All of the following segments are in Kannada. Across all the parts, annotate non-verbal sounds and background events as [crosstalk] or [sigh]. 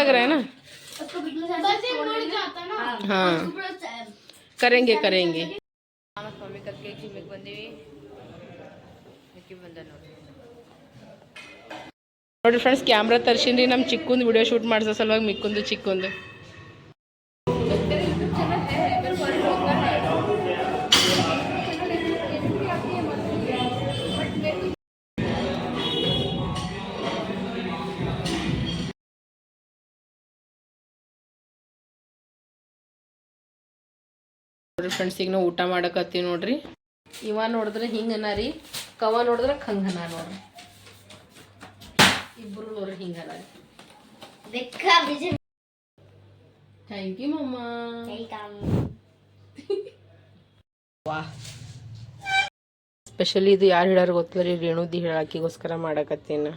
लग रहा है ना हाँ करेंगे करेंगे ಮಮ್ಮಿ ಕಕ್ಕೆ ಜಿಮ್ಮಿಗೆ ಬಂದೀವಿ ಮಿಕ್ಕಿ ಬಂದ ನೋಡಿ ನೋಡ್ರಿ ಫ್ರೆಂಡ್ಸ್ ಕ್ಯಾಮ್ರಾ ತರ್ಸಿನ್ರಿ ನಮ್ಮ ಚಿಕ್ಕಂದು ವಿಡಿಯೋ ಶೂಟ್ ಮಾಡ್ಸೋ ಸಲುವಾಗಿ ಮಿಕ್ಕುಂದು ಚಿಕ್ಕಂದು ನೋಡ್ರಿ ಫ್ರೆಂಡ್ಸ್ ಈಗ ನಾವು ಊಟ ಮಾಡಕತ್ತೀವಿ ನೋಡ್ರಿ. ಇವ ನೋಡಿದ್ರೆ ಹಿಂಗನ ರೀ. ಕವ ನೋಡಿದ್ರೆ ಖಂಗನ ನೋಡ್ರಿ. ಇಬ್ರು ನೋಡ್ರಿ ಹಿಂಗನ ರೀ. ಥ್ಯಾಂಕ್ ಯು ಮಮ್ಮ ವಾ. ಸ್ಪೆಷಲಿ ಇದು ಯಾರು ಹೇಳಾರ ರೀ ರೇಣುದಿ ಹೇಳಾಕಿಗೋಸ್ಕರ ಮಾಡಕತ್ತೀನ.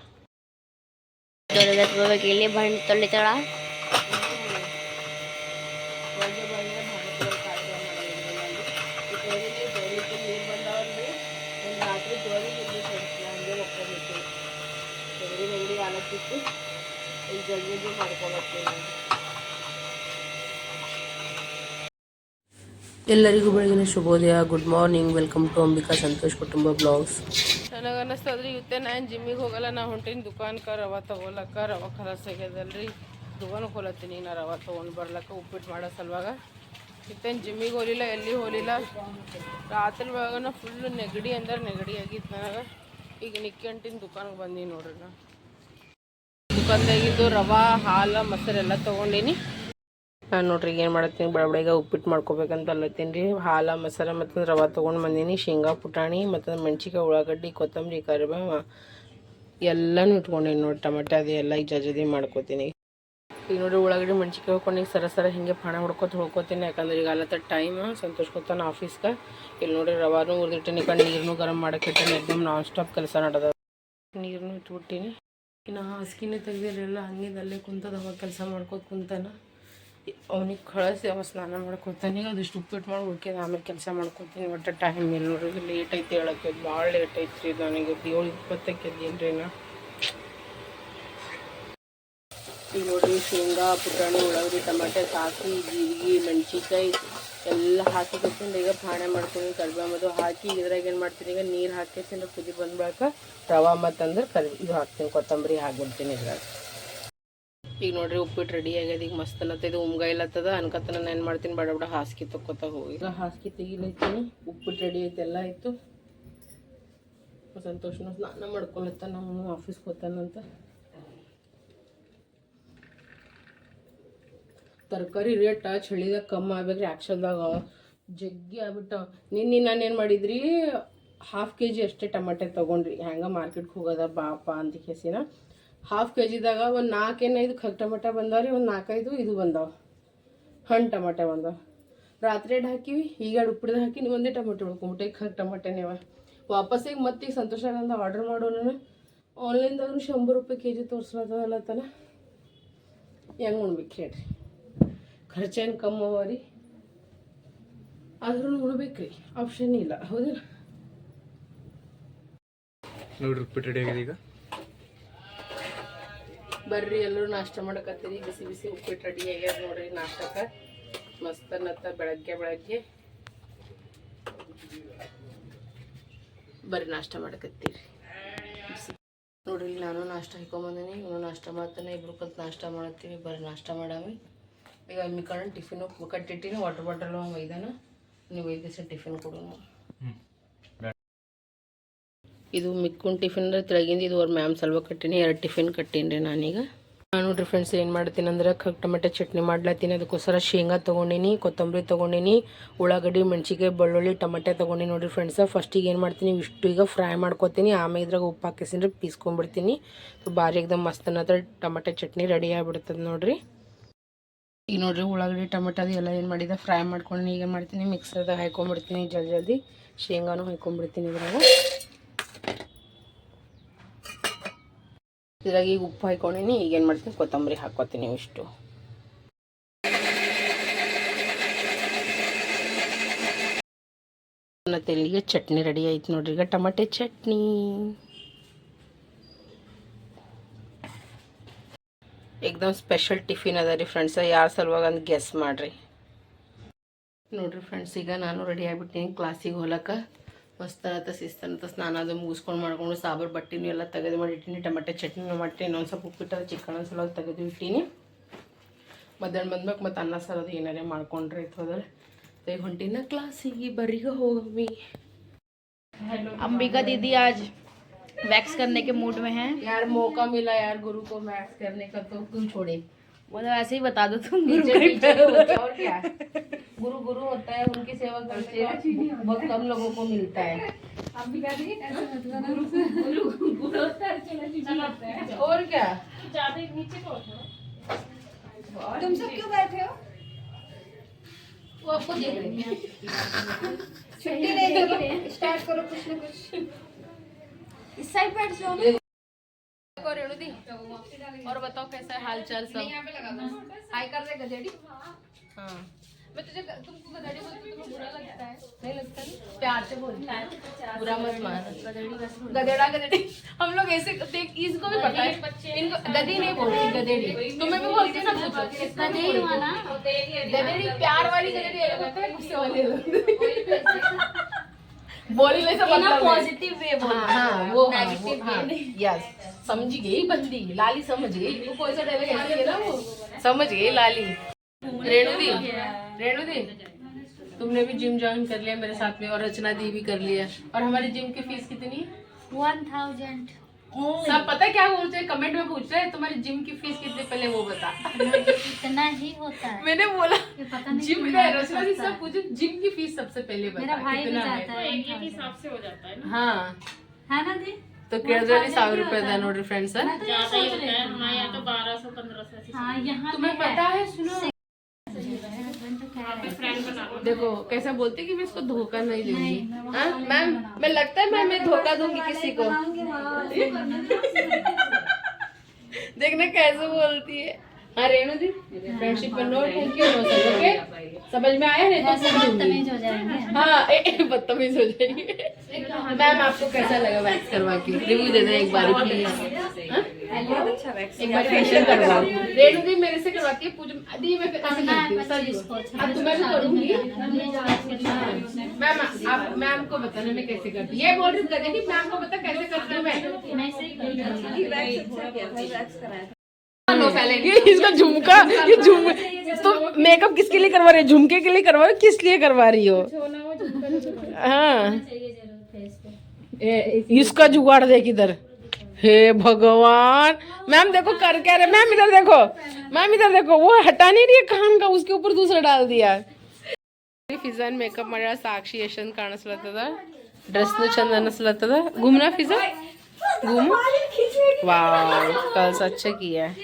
ಇಲ್ಲಿ ಬಣ್ಣ ತೊಳಿತಾಳ ಎಲ್ಲರಿಗೂ ಬೆಳಗಿನ ಶುಭೋದಯ. Good morning welcome to Ambika Santosh ಕುಟುಂಬ ಬ್ಲಾಗ್ಸ್ ನನಗೆ ಅನ್ನಿಸ್ತದ್ರಿ ಇವತ್ತೆ ನಾನು ಜಿಮ್ಮಿಗೆ ಹೋಗಲ್ಲ ನಾ ಹೊಂಟಿನ ದುಕಾನ್ಕ ರವ ತಗೊಳಕ ರವ ಖಲಾಸ್ ಆಗ್ಯದಲ್ರಿ ದುಕಾನಕ್ಕೆ ಹೋಲತ್ತೀನಿ, ನಾ ರವ ತೊಗೊಂಡು ಬರ್ಲಕ್ಕ ಉಪ್ಪಿಟ್ಟು ಮಾಡೋ ಸಲುವಾಗ. ಇತ್ತೇನು ಜಿಮ್ಮಿಗೆ ಹೋಲಿಲ್ಲ, ಎಲ್ಲಿ ಹೋಲಿಲ್ಲ. ರಾತ್ರಿ ಒಳಗನ ಫುಲ್ಲು ನೆಗಡಿ ಅಂದ್ರೆ ನೆಗಡಿ ಆಗಿತ್ತು ನನಗೆ. ಈಗ ನಿಕ್ಕಂಟಿನ ದುಕಾನ್ಗೆ ಬಂದೀನಿ ನೋಡ್ರಿ ನಾ. ದುಕಾನ್ದಾಗಿದ್ದು ರವ, ಹಾಲು ಮೊಸರೆಲ್ಲ ತೊಗೊಂಡೀನಿ. ನಾನು ನೋಡ್ರಿ ಏನು ಮಾಡತ್ತೀನಿ ಬಡಬಡಿಗೆ ಉಪ್ಪಿಟ್ಟು ಮಾಡ್ಕೋಬೇಕಂತ ಅಲ್ಲತ್ತೀನಿ ರೀ. ಹಾಲು, ಮೊಸರು ಮತ್ತು ರವೆ ತೊಗೊಂಡು ಬಂದೀನಿ. ಶೇಂಗಾ, ಪುಟಾಣಿ ಮತ್ತು ಮೆಣ್ಸಿಕಾಯಿ ಉಳ್ಳಾಗಡ್ಡಿ, ಕೊತ್ತಂಬರಿ, ಕರಿಬೇವು ಎಲ್ಲನೂ ಇಟ್ಕೊಂಡೀನಿ ನೋಡಿ ಟಮಾಟೆ ಅದು ಎಲ್ಲ ಈಗ ಜಜದಿ ಮಾಡ್ಕೋತೀನಿ. ಈಗ ನೋಡಿ ಉಳ್ಳಾಗಡ್ಡಿ ಮೆಣ್ಸಿಕಾಯಿ ಹಾಕೊಂಡು ಈಗ ಸರ ಸರ ಹಿಂಗೆ ಪಣ ಹೊಡ್ಕೊತ ಹೋಗ್ಕೋತೀನಿ ಯಾಕಂದ್ರೆ ಈಗ ಅಲ್ಲತ್ತ ಟೈಮ್ ಸಂತೋಷ್ ಆಫೀಸ್ಗೆ ಇಲ್ಲಿ ನೋಡಿ ರವಾನು ಹುರಿದಿಟ್ಟಿನಿ ಕಣ್ಣು ನೀರನ್ನು ಗರಂ ಮಾಡಕ್ಕೆ ಇಟ್ಟಿನಿ. ಎಕ್ದಮ್ ನಾನ್ ಸ್ಟಾಪ್ ಕೆಲಸ ನಡೆದ ನೀರನ್ನು ಇಟ್ಬಿಟ್ಟಿನಿ. ಇನ್ನು ಹಾಸಿಗೆನೇ ತೆಗ್ದಿರಲಿಲ್ಲ ಹಂಗಿದಲ್ಲೇ ಕುಂತದ, ಅವಾಗ ಕೆಲಸ ಮಾಡ್ಕೋತ ಕುಂತಾನ. ಅವನಿಗೆ ಕಳಿಸಿ, ಅವ ಸ್ನಾನ ಮಾಡ್ಕೊತಾನೆ ಈಗ ಅದಿಷ್ಟು ಉಪ್ಪಿಟ್ಟು ಮಾಡಿ ಉಳ್ಕೆದ ಆಮೇಲೆ ಕೆಲಸ ಮಾಡ್ಕೊತೀನಿ. ಒಟ್ಟು ಟೈಮ್ ಇಲ್ಲ ನೋಡ್ರಿ ಲೇಟ್ ಐತಿ ಹೇಳಕ್ಕೆ, ಭಾಳ ಲೇಟ್ ಐತ್ರಿ ನನಗೆ. ಏಳು ಇಪ್ಪತ್ತಕ್ಕೆ ರೀ ನಾ. ಈಗ ನೋಡಿರಿ ಶೇಂಗಾ, ಪುಟಾಣಿ, ಉಳ್ಳಾಗಡ್ಡಿ, ಟಮಾಟೆ ಹಾಕಿ ಜೀರಿಗೆ, ಮೆಣಸಿನ್ಕಾಯಿ ಎಲ್ಲ ಹಾಕಿ ಕೊಟ್ಟಿಂದ ಈಗ ಪಾಣೆ ಮಾಡ್ತೀನಿ ಕರಿಬೇವು ಹಾಕಿ ಇದ್ರಾಗ ಏನು ಮಾಡ್ತೀನಿ, ಈಗ ನೀರು ಹಾಕಿಸಿಂದ ಕುದಿ ಬಂದ್ಬಳಕ ರವೆ ಮತ್ತಂದ್ರೆ ಕರಿ, ಇದು ಹಾಕ್ತೀನಿ, ಕೊತ್ತಂಬರಿ ಹಾಕ್ಬಿಡ್ತೀನಿ ಇದ್ರಾಗ. ಈಗ ನೋಡ್ರಿ ಉಪ್ಪಿಟ್ಟು ರೆಡಿ ಆಗ್ಯದ, ಈಗ ಮಸ್ತ್ ಅನ್ನತ್ತ ಇದು ಅನ್ಕತ್ತ ನಾನು ಏನು ಮಾಡ್ತೀನಿ, ಬಡ ಬಡ ಹಾಸಿಗೆ ತಕ್ಕೊತ ಹೋಗಿ. ಈಗ ಹಾಸಿಗೆ ತೆಗಿಲೈತೀನಿ ಉಪ್ಪಿಟ್ಟು ರೆಡಿ ಐತೆ, ಎಲ್ಲ ಆಯಿತು. ಸಂತೋಷನ ಸ್ನಾನ ಮಾಡ್ಕೊಳತ್ತ ನಮ್ಮ ಆಫೀಸ್ಗೆ ಹೋಗ್ತಾನಂತ. ತರಕಾರಿ ರೇಟ ಚಳಿದಾಗ ಕಮ್ಮಿ ಆಗ್ಬೇಕ್ರಿ. ಆ್ಯಕ್ಷನ್ದಾಗ ಜಗ್ಗಿ ಆಗ್ಬಿಟ್ಟ ನಿನ್ನೆ ನಾನು ಏನು ಮಾಡಿದ್ರಿ? ಹಾಫ್ ಕೆ ಜಿ ಅಷ್ಟೇ ಟಮಾಟೆ ತೊಗೊಂಡ್ರಿ. ಹೆಂಗೆ ಮಾರ್ಕೆಟ್ಗೆ ಹೋಗೋದ ಬಾಪ ಅಂತ ಕೇಸಿನ. ಹಾಫ್ ಕೆ ಜಿದಾಗ ಒಂದು ನಾಲ್ಕೇನೈದು ಖಗ್ ಟಮಾಟ ಬಂದಾವ್ರಿ, ಒಂದು ನಾಲ್ಕೈದು ಇದು ಬಂದಾವ. ಹಣ್ಣು ಟಮಾಟೆ ಬಂದಾವ. ರಾತ್ರಿ ಹಾಕಿವಿ, ಈಗ ಉಪ್ಪಿಡ್ದು ಹಾಕಿ ಒಂದೇ ಟಮಾಟೆ ಉಳ್ಕೊಂಬಿಟ್ಟೆ ಖಗ್ ಟಮಾಟೆನೇವ. ವಾಪಸ್ ಈಗ ಮತ್ತೆ ಈಗ ಸಂತೋಷ ನಂದ ಆರ್ಡ್ರ್ ಮಾಡೋಣ ಆನ್ಲೈನ್ದಾಗ ಶಂಬರ್ ರೂಪಾಯಿ ಕೆ ಜಿ ತೋರಿಸ್ಲತ್ತದಲ್ಲತ್ತನ ಹೆಂಗೆ ಉಣ್ಬೇಕು ಹೇಳ್ರಿ. ಖರ್ಚೇನು ಕಮ್ಮಿ ಅವ ರೀ. ಆದ್ರೂ ಉಣ್ಬೇಕು ರೀ ಆಪ್ಷನ್ ಇಲ್ಲ ಹೌದಿಲ್ಲ? ನೋಡ್ರಿ ಆಗಿದೆ ಈಗ ಬರ್ರಿ ಎಲ್ಲರೂ ನಾಷ್ಟ ಮಾಡಕತ್ತೀರಿ ಬಿಸಿ ಬಿಸಿ ಉಪ್ಪಿಟ್ಟು ರೆಡಿ ಆಗ್ಯದ ನೋಡ್ರಿ ನಾಷ್ಟಕ್ಕೆ. ಮಸ್ತ್ ಅನ್ನತ್ತ ಬೆಳಗ್ಗೆ ಬೆಳಗ್ಗೆ. ಬರ್ರಿ ನಾಷ್ಟ ಮಾಡಕತ್ತೀರಿ. ಬಿಸಿ ನೋಡ್ರಿ ನಾನು ನಾಷ್ಟ ಹಾಕೊಂಬಂದಿನಿ ಇವನು ನಾಷ್ಟ ಮಾಡ್ತಾನೆ ಇಬ್ರು ಕಲ್ತು ನಾಷ್ಟ ಮಾಡತ್ತೀವಿ ಬರ್ರಿ ನಾಷ್ಟ ಮಾಡಾವಿ ಈಗ ಮಿಕ್ಕಣ್ಣ ಟಿಫಿನ್ ಕಟ್ಟಿಟ್ಟಿನ ವಾಟರ್ ಬಾಟಲ್ ಒಯ್ದಾನ. ನೀವು ಒಯ್ದಿಸಿ ಟಿಫಿನ್ ಕೊಡೋಣ. ಇದು ಮಿಕ್ಕುನ್ ಟಿಫಿನ್ ತೆಳಗಿಂದ ಇದು ಅವ್ರ ಮ್ಯಾಮ್ ಸಲ್ವ ಕಟ್ಟಿನಿ, ಎರಡು ಟಿಫಿನ್ ಕಟ್ಟೀನಿ ರೀ ನಾನೀಗ. ನಾನು ನೋಡ್ರಿ ಫ್ರೆಂಡ್ಸ್ ಏನು ಮಾಡ್ತೀನಿ ಅಂದ್ರೆ ಕಗ್ ಟೊಮೆಟೊ ಚಟ್ನಿ ಮಾಡ್ಲತ್ತೀನಿ. ಅದಕ್ಕೋಸ್ಕರ ಶೇಂಗಾ ತೊಗೊಂಡಿನಿ, ಕೊತ್ತಂಬರಿ ತೊಗೊಂಡಿನಿ, ಉಳ್ಳಾಗಡ್ಡಿ ಮೆಣಸಿಕಾಯಿ ಬೆಳ್ಳುಳ್ಳಿ, ಟೊಮೆಟೊ ತೊಗೊಂಡಿನಿ ನೋಡಿರಿ ಫ್ರೆಂಡ್ಸ್ ಫಸ್ಟಿಗೆ ಏನು ಮಾಡ್ತೀನಿ, ಇಷ್ಟು ಈಗ ಫ್ರೈ ಮಾಡ್ಕೊತೀನಿ. ಆಮೇಲೆ ಇದ್ರಾಗ ಉಪ್ಪು ಹಾಕಿಸಿದ್ರೆ ಪೀಸ್ಕೊಂಡ್ಬಿಡ್ತೀನಿ. ಭಾರಿ ಎಕ್ದಮ್ ಮಸ್ತ್ ಅನ್ನತ್ರ ಟೊಮೆಟೊ ಚಟ್ನಿ ರೆಡಿ ಆಗಿಬಿಡ್ತದೆ ನೋಡ್ರಿ. ಈಗ ನೋಡಿರಿ ಉಳ್ಳಾಗಡ್ಡಿ, ಟೊಮೆಟೊ ಅದು ಎಲ್ಲ ಏನು ಮಾಡಿದೆ? ಫ್ರೈ ಮಾಡ್ಕೊಂಡು ಈಗ ಮಾಡ್ತೀನಿ ಮಿಕ್ಸರ್ದಾಗ ಹಾಕೊಂಡ್ಬಿಡ್ತೀನಿ ಜಲ್ದಿ ಜಲ್ದಿ ಶೇಂಗಾನು ಹಾಕೊಂಡ್ಬಿಡ್ತೀನಿ ಇದ್ರಾಗ. ಇದ್ರಾಗ ಈಗ ಉಪ್ಪು ಹಾಕೊಂಡಿನಿ ಈಗ ಏನು ಮಾಡ್ತೀನಿ? ಕೊತ್ತಂಬರಿ ಹಾಕೋತೀನಿ ಇಷ್ಟು. ಮತ್ತು ಇಲ್ಲಿಗೆ ಚಟ್ನಿ ರೆಡಿ ಆಯ್ತು ನೋಡ್ರಿ. ಈಗ ಟೊಮೆಟೆ ಚಟ್ನಿ. ಎಕ್ದಮ್ ಸ್ಪೆಷಲ್ ಟಿಫಿನ್ ಅದ ರೀ ಫ್ರೆಂಡ್ಸ ಯಾರ ಸಲುವಾಗಿ ಅಂತ ಗೆಸ್ ಮಾಡಿರಿ. ನೋಡಿರಿ ಫ್ರೆಂಡ್ಸ್ ಈಗ ನಾನು ರೆಡಿ ಆಗಿಬಿಟ್ಟಿನಿ ಕ್ಲಾಸಿಗೆ ಹೋಲಕ್ಕೆ ಮಸ್ತನತ ಶಿಸ್ತನತ ಸ್ನಾನ ಅದು ಮುಗಿಸ್ಕೊಂಡು ಮಾಡ್ಕೊಂಡು ಸಾಬರ್ ಬಟ್ಟಿನೂ ಎಲ್ಲ ತೆಗೆದು ಮಾಡಿ ಇಟ್ಟಿನಿ ಟೊಮೆಟೊ ಚಟ್ನಿನೂ ಮಾಡಿ ಇನ್ನೊಂದು ಸ್ವಲ್ಪ ಉಪ್ಪಿಟ್ಟು ಚಿಕನ್ ಒಂದು ಸಲ ತೆಗೆದು ಇಟ್ಟೀನಿ. ಮಧ್ಯಾಹ್ನ ಬಂದ್ಬೇಕು ಮತ್ತು ಅನ್ನ, ಸಾರು ಅದು ಏನಾರೇ ಮಾಡ್ಕೊಂಡ್ರೆ ಇತ್ತು ಹೋದ್ರೆ ಹೊಂಟಿನ ಕ್ಲಾಸಿಗೆ ಬರೀಗ ಹೋಗಿ ಅಂಬಿಕಾ ದೀದಿ ಆಜ್. वैक्स करने के मूड में है। यार मौका मिला यार गुरु को मैथ्स करने का तो क्यों छोड़े। तो ऐसे ही बता दो तुम गुरु है और क्या? गुरु गुरु होता है उनकी सेवा करते हैं बहुत कम लोगों को मिलता है। गुरु गुरु होता है और क्या? तुम सब क्यों बैठे हो? वो आपको देख रहे हैं। छुट्टी नहीं दे स्टार्ट करो कुछ ना कुछ। इस साइड बैठ जाओ रेणु दी और बताओ कैसा हाल चाल सब? हाय कर रहे गजेड़ी हाँ। मैं तुझे तुमको गधेड़ी बोलती हूँ, तुम्हें बुरा लगता है। नहीं लगता नहीं। प्यार से बोलता है बुरा मत मान। गधेड़ा गधेड़ी हम लोग ऐसे देख इसको भी पता है। इनको गधी नहीं बोलती गधेड़ी। तुम्हें भी बोलती ना पूछो गधेड़ी प्यार वाली गधेड़ी अलग होता है गुस्से वाली अलग है। बोलने से मतलब पॉजिटिव वे हाँ हाँ वो हाँ, वो हाँ यस समझ गई बंदी लाली समझ गई। वो कोई सा डायलॉग ऐसे है ना वो? समझ गई लाली। रेणु दी रेणु दी तुमने भी जिम ज्वाइन कर लिया मेरे साथ में और रचना दी भी कर लिया। और हमारी जिम की फ़ीस कितनी है? वन थाउज़ेंड सब पता क्या बोलते हैं? कमेंट में पूछ रहे हैं तुम्हारी जिम की फ़ीस कितने पहले वो बता। इतना ही होता है। मैंने बोला जिम का रचना जी सब पूछे जिम की फ़ीस सबसे पहले बता मेरा भाई भी जाता है। एक एक हिसाब से हो जाता है ना। हाँ। है ना दी तो केजरी सावर रुपए देन नोट फ्रेंड्स है? तो ज़्यादा ही होता है। हमारे यहाँ तो बारह सौ 1200 1500 हाँ यहाँ तुम्हें पता है। सुनो। देखो कैसा बोलते कि मैं इसको धोखा नहीं दूँगी। हाँ? मैम मैं लगता है मैम मैं धोखा दूँगी किसी को। [laughs] देखना कैसे बोलती है। हाँ रेणु दी फ्रेंडशिप में no thank you no sir okay समझ में आया? नहीं तो दूँगी। हो जाएँगे। हाँ बदतमीज हो जाएगी। मैम आपको कैसा लगा वैक्स करवा के? रिव्यू दे दें एक बार प्लीज़ एक बार फेशियल करवा रेणु दी मेरे से करवाती है पूजा दी मैं ऐसे करती हूँ सर अब तुम्हें भी करूँगी। मैम आप मैम को बताना मैं कैसे करती ये बोल रही हूँ कि मैम को बता कैसे करती हूँ मैं। ये [laughs] इसका झुमका ये [laughs] झुम तो मेकअप किसके लिए करवा रही है झुमके के लिए करवा रही हो किस लिए करवा रही हो हाँ ए, इसका जुगाड़ देख इधर हे भगवान मैम देखो कर क्या रहे मैम इधर देखो मैम इधर देखो वो हटा नहीं रही है कान का उसके ऊपर दूसरा डाल दिया ಫಿಜಾನ್ ಮೇಕಪ್ ಮಾಡ್ಯಾಳ ಸಾಕ್ಷಿ ಎಷ್ಟು ಚಂದ ಕಾಣಿಸ್ಲತ್ತದ ಡ್ರೆಸ್ನು ಚಂದ ಅನ್ನಿಸ್ಲತ್ತದ घूमना फिजा घूम वाह कल अच्छा किया है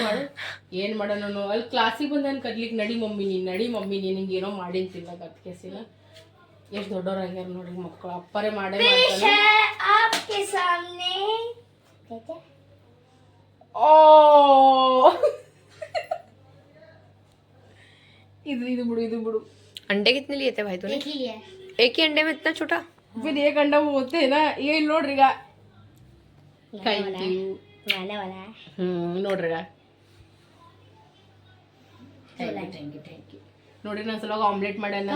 ಮಾಡು ಏನ್ ಮಾಡೋಣ ನಾನು ಅಲ್ಲಿ ಕ್ಲಾಸಿಗೆ ಬಂದು ನಾನು ಕರ್ಲಿಕ್ಕೆ ನಡಿ ಮಮ್ಮಿ ನೀನ್ ನಡಿ ಮಮ್ಮಿ ನೀನ್ ಹಿಂಗೆ ಏನೋ ಮಾಡಿಂತಿಲ್ಲ ಗತ್ಕೆಸಿಲ್ಲ ಎಷ್ಟು ದೊಡ್ಡವ್ರಾಗ್ಯಾರ ನೋಡ್ರಿ ಮಕ್ಕಳು ಅಪ್ಪರೇ ಮಾಡೇ ಮಾಡ್ತಾನೆ आपके सामने क्या ಓ ಇದು ಇದು ಬಿಡು ಇದು ಬಿಡು अंडे कितने लिए थे भाई तूने देख ही लिया एक ही अंडे में इतना छोटा फिर एक अंडा वो होते हैं ना ये ಇಲ್ಲಿ ನೋಡ್ರಿ ಈಗ ಥ್ಯಾಂಕ್ ಹ್ಞೂ ನೋಡ್ರಿ ಥ್ಯಾಂಕ್ ಯು ಥ್ಯಾಂಕ್ ಯು ನೋಡ್ರಿ ನಾನು ಸಲುವಾಗಿ ಆಮ್ಲೆಟ್ ಮಾಡ್ಯಾನ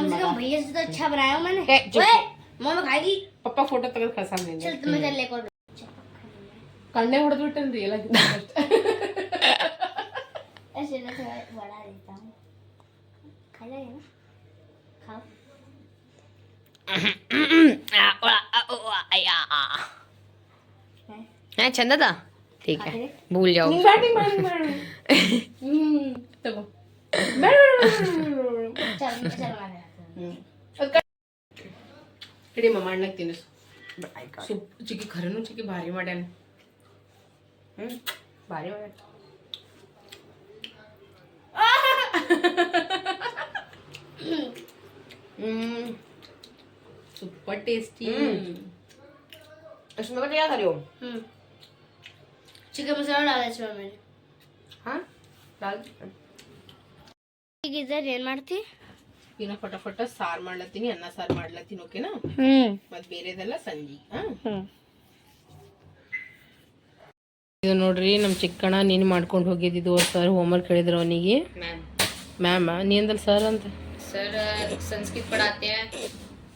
ಪಪ್ಪ ಫೋಟೋ ತೆಗೆದು ಕಳ್ಸಂದ್ರೆ ಕಣ್ಣೆ ಹೊಡೆದ್ಬಿಟ್ಟನ್ರಿ ಎಲ್ಲ ಚಂದದ? ठीक है भूल जाओ। इकडे [laughs] [laughs] मम्मा आणण्यात तिने सूप जी की खरं नव्हती की भारी वाट्याने भारी वाट्या हम्म, सुपर टेस्टी। इसमें क्या खा चिकन मसाला डाला इसमें मैंने हाँ डाल ಈಗ ಇದ್ರಲ್ಲಿ ಏನ್ ಮಾಡ್ತಿ ಇನ್ನ ಫಟ ಫಟ ಸಾರು ಮಾಡ್ಲತ್ತೀನಿ ಅನ್ನ ಸಾರು ಮಾಡ್ಲತ್ತೀನಿ ಓಕೆನಾ ಹ್ಮ್ ಮತ್ ಬೇರೆದೆಲ್ಲ ಸಂಜೆ ಹಾ ಹ್ಮ್ ಇದು ನೋಡ್ರಿ ನಮ್ಮ ಚಿಕ್ಕಣ್ಣ ನೀನು ಮಾಡ್ಕೊಂಡು ಹೋಗಿದ್ದಿದ್ದು ಸರ್ ಹೋಮ್ವರ್ಕ್ ಹೇಳಿದ್ರು ಅವನಿಗೆ मैम ಮ್ಯಾಮ ನೀ ಅಂದಲ್ ಸರ್ ಅಂತ सर संस्कृत पढ़ाते हैं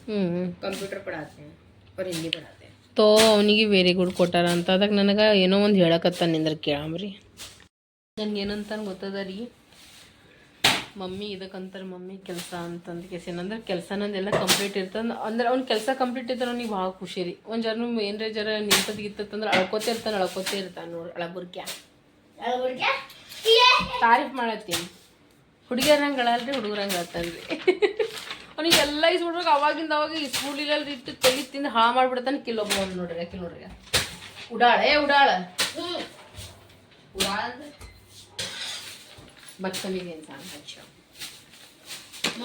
ಹ್ಞೂ कंप्यूटर पढ़ाते हैं और हिंदी पढ़ाते हैं ತೋ ಅವನಿಗೆ ವೆರಿ ಗುಡ್ ಕೊಟ್ಟಾರ ಅಂತ. ಅದಕ್ಕೆ ನನಗೆ ಏನೋ ಒಂದು ಹೇಳಕತ್ತ ನಿಂದ್ರ ಕೇಳಂಬ್ರಿ. ನನ್ಗೆ ಏನಂತ ಗೊತ್ತದ ರೀ? ಮಮ್ಮಿ ಇದಕ್ಕಂತಾರೆ ಮಮ್ಮಿ ಕೆಲಸ ಅಂತಂದು ಕೇಸಿನ ಅಂದ್ರೆ ಕೆಲಸ ನಂದೆಲ್ಲ ಕಂಪ್ಲೀಟ್ ಇರ್ತದೆ ಅಂದ್ರೆ ಅವ್ನ ಕೆಲಸ ಕಂಪ್ಲೀಟ್ ಇದ್ರೆ ಅವ್ನಿಗೆ ಭಾಳ ಖುಷಿ ರೀ. ಒಂದು ಜರ ಏನ್ರ ಜರ ನಿಂತದ್ ಗಿತ್ತಂದ್ರೆ ಅಳ್ಕೋತೇ ಇರ್ತಾನೆ ಅಳ್ಕೊತೇ ಇರ್ತಾನೆ ನೋಡಿ ಅಳಬುರ್ಕ್ಯಾ. ತಾರೀಫ್ ಮಾಡತ್ತೀನಿ. ಹುಡುಗಿಯರಂಗೆ ಅಳಲ್ರಿ ಹುಡುಗರಂಗೆ ಅಳ್ತಾನೆ ರೀ [laughs] ಅವ್ನಿಗೆ ಎಲ್ಲ ಇಸ್ಬಿಡ್ಬೇಕು ಅವಾಗಿಂದ ಅವಾಗ ಇಸ್ಕೂಲಿನಲ್ಲಿ ಇಟ್ಟು ತೆಗಿ ತಿಂದು ಹಾಳು ಮಾಡ್ಬಿಡ್ತಾನೆ ಕಿಲ್ಲೊಬ್ಬ ಒಂದು ನೋಡ್ರಿ ಕಿಲೋ ನೋಡ್ರಿ ಉಡಾಳ, ಏ ಉಡಾಳ. ಉಡಾಳ ಅಂತ